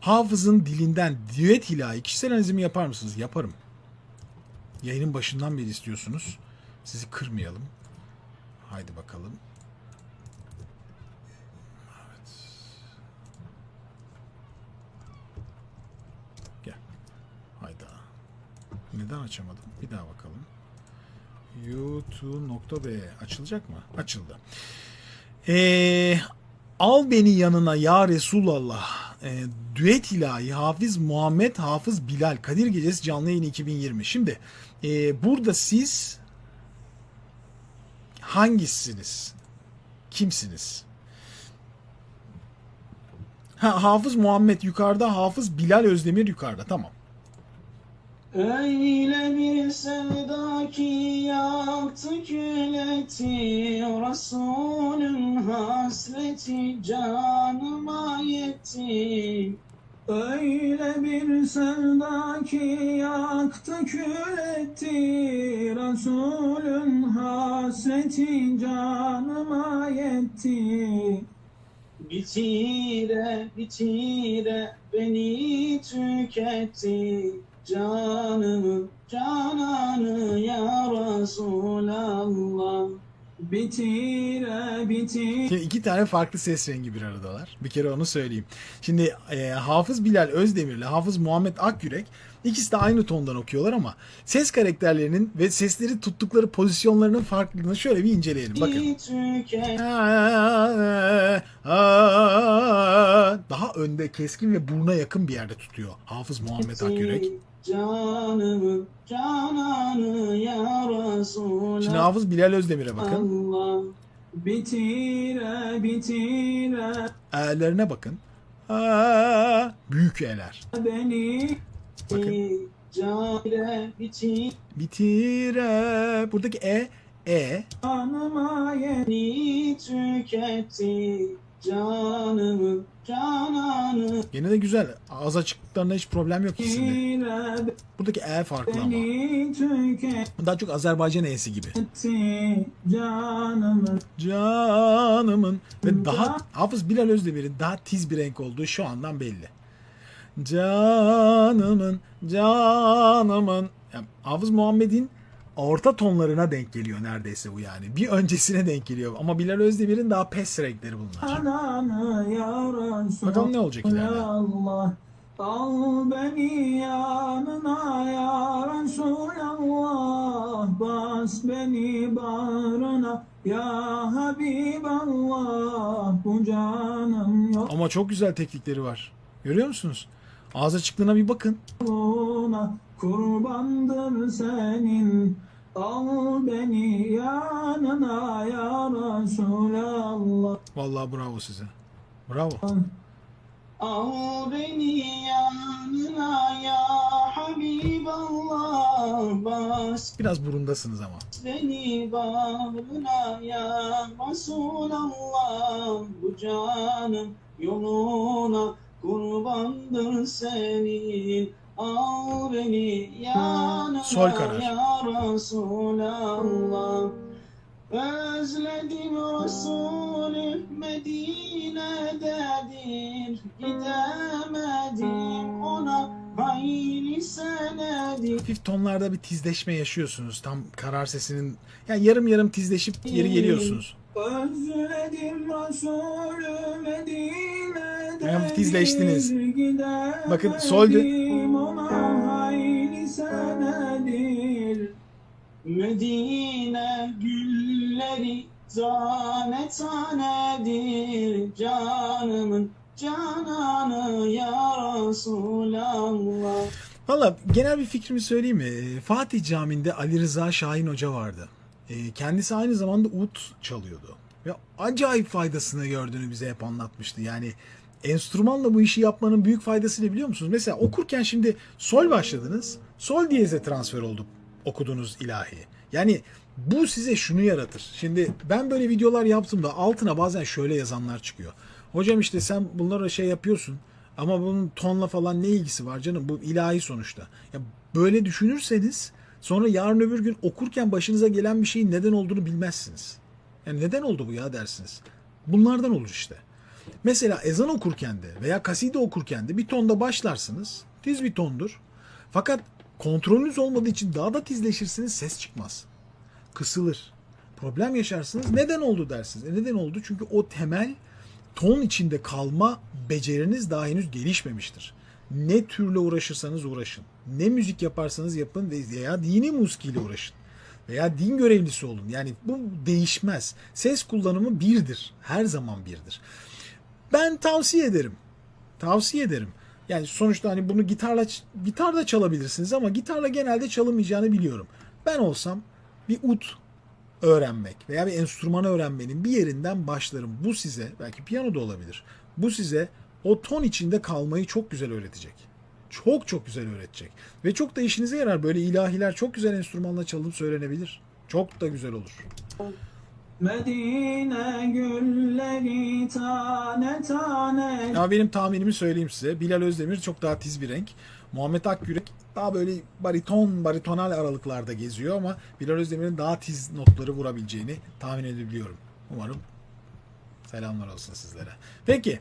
Hafız'ın dilinden düet ilahi kişisel analizimi yapar mısınız? Yaparım. Yayının başından beri istiyorsunuz. Sizi kırmayalım. Haydi bakalım. Evet. Gel. Hayda. Neden açamadım? Bir daha bakalım. YouTube.b açılacak mı? Açıldı. Ee, al beni yanına ya Resulallah. Ee, düet ilahi Hafız Muhammed Hafız Bilal Kadir Gecesi canlı yayın 2020. Şimdi ee, burada siz hangisiniz? Kimsiniz? Ha, Hafız Muhammed yukarıda, Hafız Bilal Özdemir yukarıda. Tamam. Öyle bir sevda ki yaktı kületi Resulün hasreti canıma yetti. Öyle bir sevda ki yaktı kületi Resulün hasreti canıma yetti. Bitire bitire beni tüketti Canımı cananı ya Resulallah Bitire bitire Şimdi iki tane farklı ses rengi bir aradalar. Bir kere onu söyleyeyim. Şimdi e, Hafız Bilal Özdemir ile Hafız Muhammed Akyürek ikisi de aynı tondan okuyorlar ama ses karakterlerinin ve sesleri tuttukları pozisyonlarının farklılığını şöyle bir inceleyelim. Bakın. Daha önde keskin ve buruna yakın bir yerde tutuyor Hafız Muhammed Akyürek. Canımı cananı ya Resulallah Şimdi Hafız Bilal Özdemir'e bakın. Allah bitire bitire E'lerine bakın. Aa, büyük E'ler. beni Bakın. Bitire Bitire. Buradaki E, E. Canıma yeni tüketti Canımı cananı Gene de güzel. Ağız açıklıklarında hiç problem yok ikisinde. Yine Buradaki E farklı ama. Daha çok Azerbaycan E'si gibi. Canımı Canımın ve daha Hafız Bilal Özdemir'in daha tiz bir renk olduğu şu andan belli. Canımın, canımın. Yani Hafız Muhammed'in orta tonlarına denk geliyor neredeyse bu yani. Bir öncesine denk geliyor. Ama Bilal Özdemir'in daha pes renkleri bunlar. Bakalım ne olacak ileride. Allah Al beni yanına ya Resulallah Bas beni bağrına ya Habiballah Bu canım Ama çok güzel teknikleri var. Görüyor musunuz? Ağız açıklığına bir bakın. yoluna Kurbandır senin Al beni yanına ya Resulallah Vallahi bravo size. Bravo. Al beni yanına ya Habiballah Bas Biraz burundasınız ama. beni bağrına ya Resulallah Bu canım yoluna kurbandır senin Al beni yanına Sol karar. ya Resulallah Özledim Resulü Medine'dedir Gidemedim ona hayli senedir Hafif tonlarda bir tizleşme yaşıyorsunuz. Tam karar sesinin yani yarım yarım tizleşip geri geliyorsunuz. Özledim Resulü Medine'dedir Titizleştiniz. Gidemedim Bakın, senedir Medine gülleri tane tanedir Canımın cananı ya Resulallah Valla genel bir fikrimi söyleyeyim mi? Ee, Fatih Camii'nde Ali Rıza Şahin Hoca vardı. Ee, Kendisi aynı zamanda ut çalıyordu. Ve acayip faydasını gördüğünü bize hep anlatmıştı. Yani enstrümanla bu işi yapmanın büyük faydası ne biliyor musunuz? Mesela okurken şimdi sol başladınız. Sol diyeze transfer oldu okuduğunuz ilahi. Yani bu size şunu yaratır. Şimdi ben böyle videolar yaptığımda altına bazen şöyle yazanlar çıkıyor. Hocam işte sen bunlara şey yapıyorsun. Ama bunun tonla falan ne ilgisi var canım? Bu ilahi sonuçta. Ya böyle düşünürseniz sonra yarın öbür gün okurken başınıza gelen bir şeyin neden olduğunu bilmezsiniz. Yani neden oldu bu ya dersiniz. Bunlardan olur işte. Mesela ezan okurken de veya kaside okurken de bir tonda başlarsınız. Tiz bir tondur. Fakat kontrolünüz olmadığı için daha da tizleşirsiniz ses çıkmaz. Kısılır. Problem yaşarsınız. Neden oldu dersiniz. E neden oldu? Çünkü o temel ton içinde kalma beceriniz daha henüz gelişmemiştir. Ne türle uğraşırsanız uğraşın. Ne müzik yaparsanız yapın veya dini musikiyle uğraşın. Veya din görevlisi olun. Yani bu değişmez. Ses kullanımı birdir. Her zaman birdir. Ben tavsiye ederim. Tavsiye ederim. Yani sonuçta hani bunu gitarla gitarda çalabilirsiniz ama gitarla genelde çalınmayacağını biliyorum. Ben olsam bir ut öğrenmek veya bir enstrümanı öğrenmenin bir yerinden başlarım. Bu size belki piyano da olabilir. Bu size o ton içinde kalmayı çok güzel öğretecek. Çok çok güzel öğretecek. Ve çok da işinize yarar. Böyle ilahiler çok güzel enstrümanla çalınıp söylenebilir. Çok da güzel olur. Medine gülleri tane tane Ama benim tahminimi söyleyeyim size. Bilal Özdemir çok daha tiz bir renk. Muhammed Akgürek daha böyle bariton, baritonal aralıklarda geziyor ama Bilal Özdemir'in daha tiz notları vurabileceğini tahmin edebiliyorum. Umarım selamlar olsun sizlere. Peki.